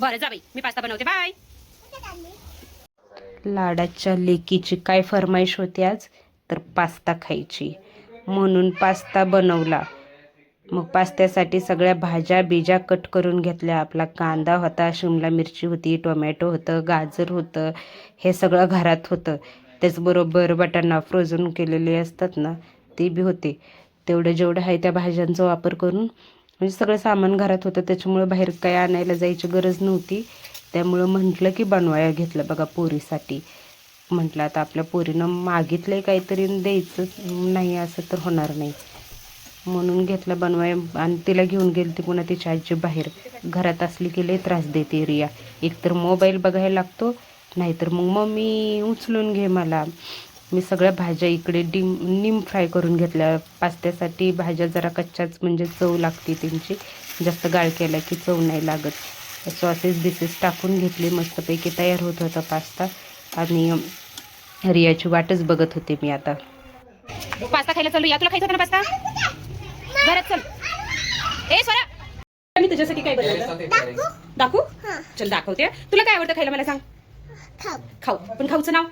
बरं जा बाई. मी पास्ता बनवते. बाय. लाडाच्या लेकीची काय फरमाईश होती आज? तर पास्ता खायची. म्हणून पास्ता बनवला. मग पास्त्यासाठी सगळ्या भाज्या बिज्या कट करून घेतल्या. आपला कांदा होता शिमला मिरची होती टोमॅटो होतं गाजर होतं हे सगळं घरात होतं. त्याचबरोबर बटाणा फ्रोझन केलेले असतात ना ते बी होते. तेवढं जेवढं आहे त्या भाज्यांचा वापर करून म्हणजे सगळं सामान घरात होतं त्याच्यामुळं बाहेर काय आणायला जायची गरज नव्हती. त्यामुळं म्हटलं की बनवाया घेतलं बघा पोरीसाठी. म्हटलं आता आपल्या पोरीनं मागितलं काहीतरी द्यायचं नाही असं तर होणार नाही. म्हणून घेतलं बनवाय आणि तिला घेऊन गेली ती पुन्हा तिच्या आजी बाहेर. घरात असली की लई त्रास देते रिया. एकतर मोबाईल बघायला लागतो नाहीतर मग मम्मी उचलून घे मला. मी सगळ्या भाज्या इकडे डिम निम फ्राय करून घेतल्या. पास्त्यासाठी भाज्या जरा कच्च्याच म्हणजे चव लागते त्यांची. जास्त गाळ केला की चव नाही लागत. सॉसेस बिसेस टाकून घेतले. मस्तपैकी तयार होत होता पास्ता. आणि रियाची वाटच बघत होते मी आता. पास्ता खायला चालू. या तुला खायचा होता ना पास्ता? घरात चल. ए सोरा. मी तुझ्यासाठी काय बनवलं? दाखवू. चल दाखवते. तुला काय आवडतं खायला मला सांग. खाऊ. खाऊ. पण खाऊचं नाव?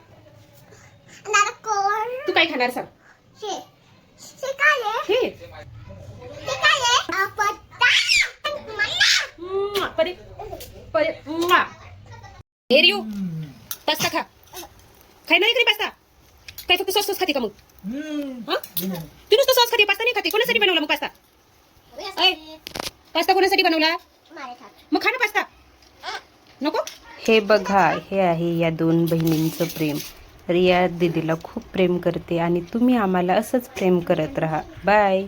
तू काय खाणार सांग. हे. काय आहे? काय आहे? पत्ता. मला म्वा, परे. परे. हे रियू पास्ता खा. खाय नाही तरी पास्ता. काय फक्त सॉस सॉस खाते का मग? हा? तू नुसतं सॉस खाते पास्ता नाही खाते. कोणासाठी बनवला मग पास्ता. पास्ता कोणासाठी बनवला? मग खा ना पास्ता. नको? हे बघा हे आहे या दोन बहिणींचं प्रेम. रिया दीदीला खूप प्रेम करते आणि तुम्ही आम्हाला असंच प्रेम करत राहा. बाय